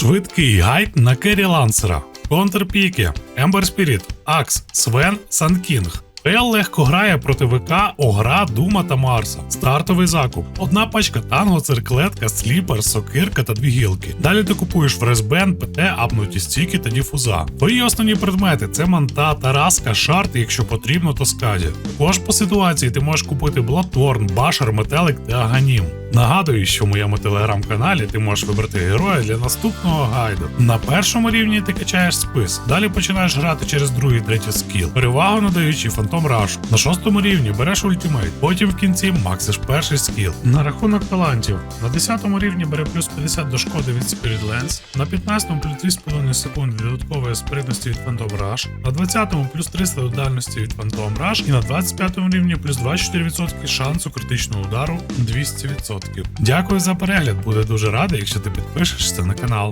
Швидкий гайд на Керрі Лансера. Контрпіки. Ембер Спіріт. Акс. Свен. Санкінг. Пел легко грає проти ВК, Огра, Дума та Марса. Стартовий закуп. Одна пачка танго, цирклетка, сліпер, сокирка та дві гілки. Далі ти купуєш фресбен, ПТ, апнуті стіки та діфуза. Твої основні предмети це манта, тараска, шарт, якщо потрібно, то скаді. Також по ситуації ти можеш купити Блаторн, Башер, Метелик та Аганім. Нагадую, що в моєму телеграм-каналі ти можеш вибрати героя для наступного гайду. На першому рівні ти качаєш спис. Далі починаєш грати через другий третій скіл, перевагу надаючи фантом рашу. На шостому рівні береш ультимейт, потім в кінці максиш перший скіл. На рахунок талантів. На 10 рівні бере плюс 50 до шкоди від Spirit Lens, на 15 плюс 2,5 секунди додаткової спритності від Phantom Rush, на 20 плюс 300 до дальності від Phantom Rush і на 25 рівні плюс 24% шансу критичного удару 200%. Дякую за перегляд, буде дуже радий, якщо ти підпишешся на канал.